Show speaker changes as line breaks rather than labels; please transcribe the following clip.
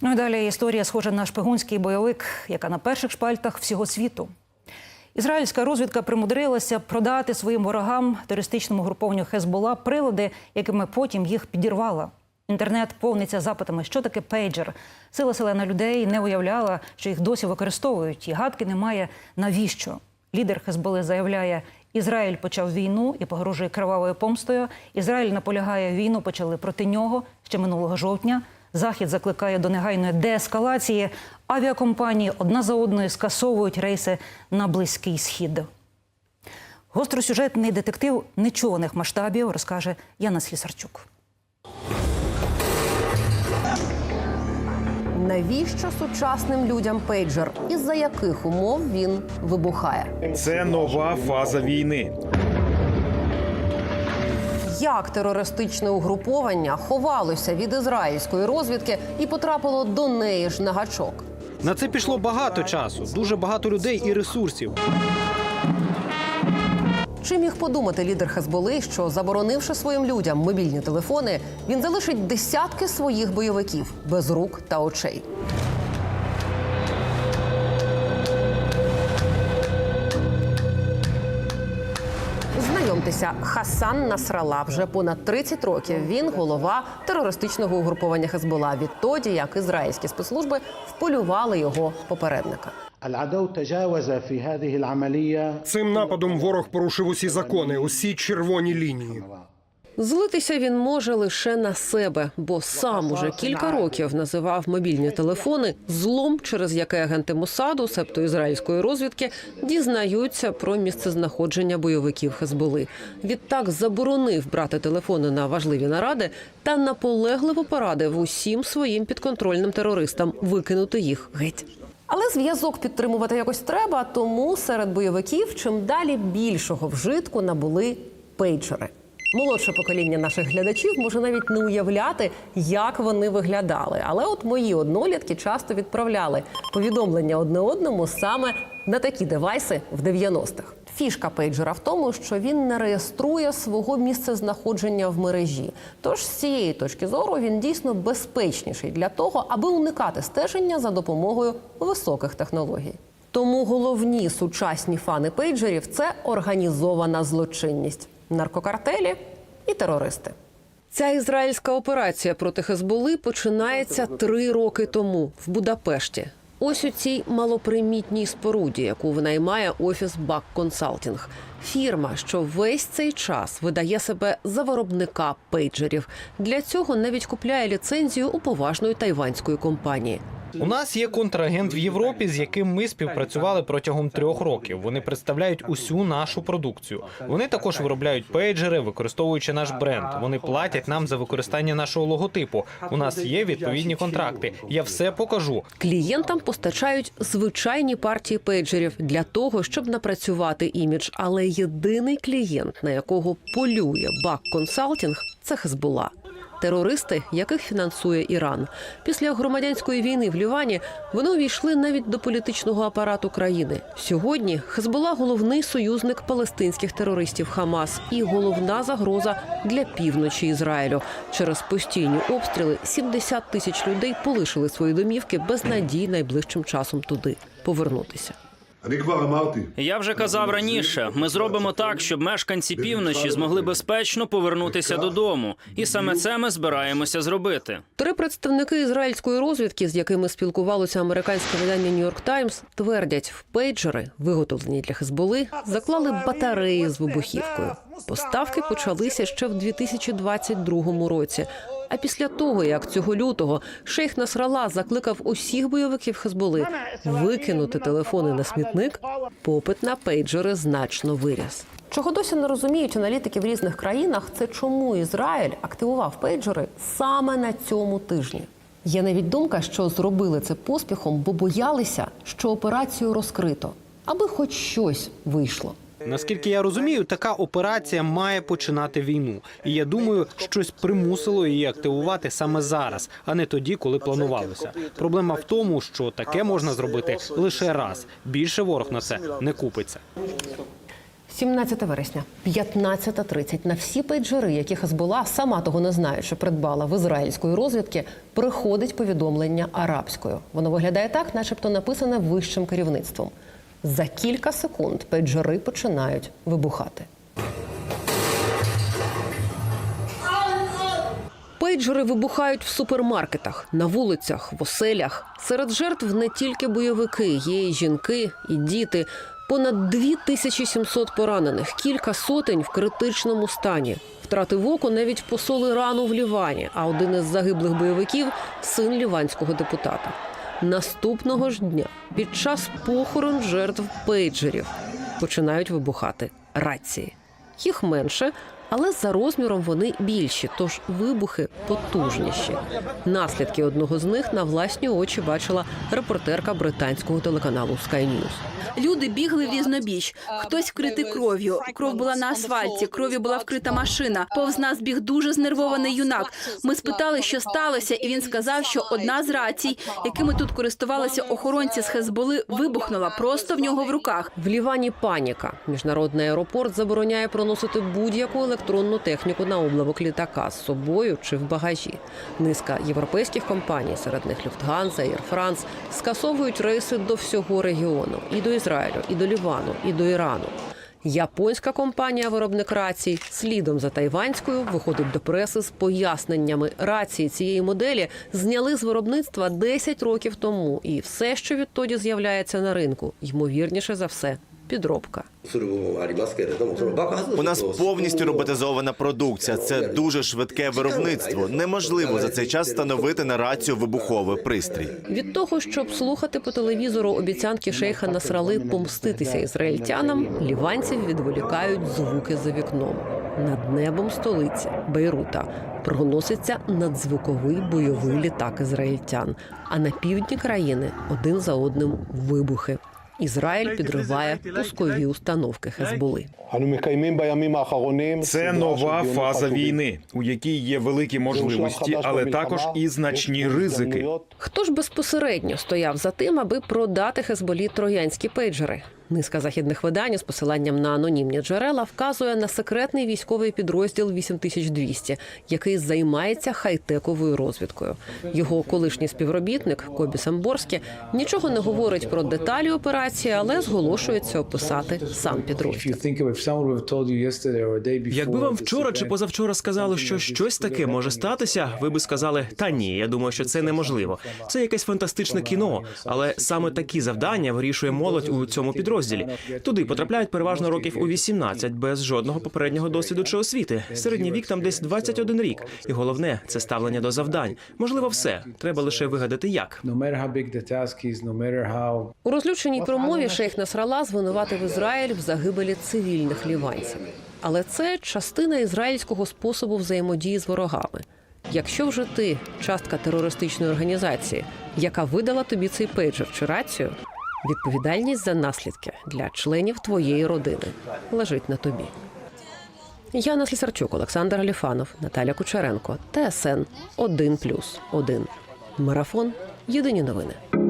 Ну і далі історія схожа на шпигунський бойовик, яка на перших шпальтах всього світу. Ізраїльська розвідка примудрилася продати своїм ворогам терористичному групованню Хезбола прилади, якими потім їх підірвала. Інтернет повниться запитами, що таке пейджер. Сила селена людей не уявляла, що їх досі використовують, і гадки немає навіщо. Лідер Хезболи заявляє, Ізраїль почав війну і погрожує кривавою помстою. Ізраїль наполягає, війну почали проти нього ще минулого жовтня. Захід закликає до негайної деескалації. Авіакомпанії одна за одною скасовують рейси на близький схід. Гостросюжетний детектив нечуваних масштабів розкаже Яна Слісарчук.
Навіщо сучасним людям пейджер? Із-за яких умов він вибухає?
Це нова фаза війни.
Як терористичне угруповання ховалося від ізраїльської розвідки і потрапило до неї ж на гачок?
На це пішло багато часу, дуже багато людей і ресурсів.
Чи міг подумати лідер Хезболи, що заборонивши своїм людям мобільні телефони, він залишить десятки своїх бойовиків без рук та очей? Знайомтеся, Хасан Насрала вже понад 30 років. Він голова терористичного угруповання Хезбола відтоді, як ізраїльські спецслужби вполювали його попередника.
Цим нападом ворог порушив усі закони, усі червоні лінії.
Злитися він може лише на себе, бо сам уже кілька років називав мобільні телефони злом, через яке агенти Мосаду, себто ізраїльської розвідки, дізнаються про місцезнаходження бойовиків Хезболи. Відтак заборонив брати телефони на важливі наради та наполегливо порадив усім своїм підконтрольним терористам викинути їх геть. Але зв'язок підтримувати якось треба, тому серед бойовиків чим далі більшого вжитку набули пейджери. Молодше покоління наших глядачів може навіть не уявляти, як вони виглядали. Але от мої однолітки часто відправляли повідомлення одне одному саме на такі девайси в 90-х. Фішка пейджера в тому, що він не реєструє свого місцезнаходження в мережі. Тож з цієї точки зору він дійсно безпечніший для того, аби уникати стеження за допомогою високих технологій. Тому головні сучасні фани пейджерів це організована злочинність, наркокартелі і терористи. Ця ізраїльська операція проти Хезболи починається три роки тому в Будапешті. Ось у цій малопримітній споруді, яку винаймає офіс Бак Консалтінг. Фірма, що весь цей час видає себе за виробника пейджерів. Для цього навіть купляє ліцензію у поважної тайванської компанії.
У нас є контрагент в Європі, з яким ми співпрацювали протягом трьох років. Вони представляють усю нашу продукцію. Вони також виробляють пейджери, використовуючи наш бренд. Вони платять нам за використання нашого логотипу. У нас є відповідні контракти. Я все покажу.
Клієнтам постачають звичайні партії пейджерів для того, щоб напрацювати імідж. Але єдиний клієнт, на якого полює Бак Консалтінг, це Хезбула. Терористи, яких фінансує Іран, після громадянської війни в Лівані вони увійшли навіть до політичного апарату країни. Сьогодні Хезбола головний союзник палестинських терористів Хамас і головна загроза для півночі Ізраїлю. Через постійні обстріли 70 тисяч людей полишили свої домівки без надій найближчим часом туди повернутися.
Я вже казав раніше. Ми зробимо так, щоб мешканці півночі змогли безпечно повернутися додому, і саме це ми збираємося зробити.
Три представники ізраїльської розвідки, з якими спілкувалося американське видання Нью-Йорк Таймс, твердять, в пейджери, виготовлені для Хезболи, заклали батареї з вибухівкою. Поставки почалися ще в 2022 році. А після того, як цього лютого шейх Насрала закликав усіх бойовиків Хезболи викинути телефони на смітник, попит на пейджери значно виріс. Чого досі не розуміють аналітики в різних країнах, це чому Ізраїль активував пейджери саме на цьому тижні. Є навіть думка, що зробили це поспіхом, бо боялися, що операцію розкрито, аби хоч щось вийшло.
Наскільки я розумію, така операція має починати війну. І я думаю, щось примусило її активувати саме зараз, а не тоді, коли планувалося. Проблема в тому, що таке можна зробити лише раз. Більше ворог на це не купиться.
17 вересня, 15.30. На всі пейджери, які Хезбола, сама того не знаючи, придбала в ізраїльської розвідки, приходить повідомлення арабською. Воно виглядає так, начебто написане вищим керівництвом. За кілька секунд пейджери починають вибухати. Пейджери вибухають в супермаркетах, на вулицях, в оселях. Серед жертв не тільки бойовики, є і жінки, і діти. Понад 2700 поранених, кілька сотень в критичному стані. Втратив око навіть посол Ірану в Лівані, а один із загиблих бойовиків син ліванського депутата. Наступного ж дня, під час похорон жертв пейджерів, починають вибухати рації. Їх менше, але за розміром вони більші, тож вибухи потужніші. Наслідки одного з них на власні очі бачила репортерка британського телеканалу Sky News.
Люди бігли в різнобіч. Хтось вкритий кров'ю. Кров була на асфальті, кров'ю була вкрита машина. Повз нас біг дуже знервований юнак. Ми спитали, що сталося, і він сказав, що одна з рацій, якими тут користувалися охоронці з Хезболи, вибухнула просто в нього в руках.
В Лівані паніка. Міжнародний аеропорт забороняє проносити будь-яку електронну техніку на облавок літака з собою чи в багажі. Низка європейських компаній, серед них Люфтганза, Air France, скасовують рейси до всього регіону і до Ізраїлю, і до Лівану, і до Ірану. Японська компанія виробник рацій слідом за тайванською виходить до преси з поясненнями. Рації цієї моделі зняли з виробництва 10 років тому, і все, що відтоді з'являється на ринку, ймовірніше за все, підробка.
У нас повністю роботизована продукція. Це дуже швидке виробництво. Неможливо за цей час встановити на рацію вибуховий пристрій.
Від того, щоб слухати по телевізору обіцянки шейха насрали помститися ізраїльтянам, ліванців відволікають звуки за вікном. Над небом столиці Бейрута проноситься надзвуковий бойовий літак ізраїльтян. А на півдні країни один за одним вибухи. Ізраїль підриває пускові установки Хезболи.
Це нова фаза війни, у якій є великі можливості, але також і значні ризики.
Хто ж безпосередньо стояв за тим, аби продати Хезболі троянські пейджери? Низка західних видань з посиланням на анонімні джерела вказує на секретний військовий підрозділ 8200, який займається хай-тековою розвідкою. Його колишній співробітник Кобі Самборський нічого не говорить про деталі операції, але зголошується описати сам підрозділ.
Якби вам вчора чи позавчора сказали, що щось таке може статися, ви би сказали: та ні, я думаю, що це неможливо. Це якесь фантастичне кіно, але саме такі завдання вирішує молодь у цьому підрозділі. Туди потрапляють переважно років у 18, без жодного попереднього досвіду чи освіти. Середній вік там десь 21 рік. І головне це ставлення до завдань. Можливо, все треба лише вигадати як.
У розлюченій промові шейх Насрала звинуватив Ізраїль в загибелі цивільних ліванців. Але це частина ізраїльського способу взаємодії з ворогами. Якщо вже ти частка терористичної організації, яка видала тобі цей пейджер чи рацію, відповідальність за наслідки для членів твоєї родини лежить на тобі. Яна Слісарчук, Олександр Аліфанов, Наталя Кучеренко, ТСН 1+,1. Марафон. Єдині новини.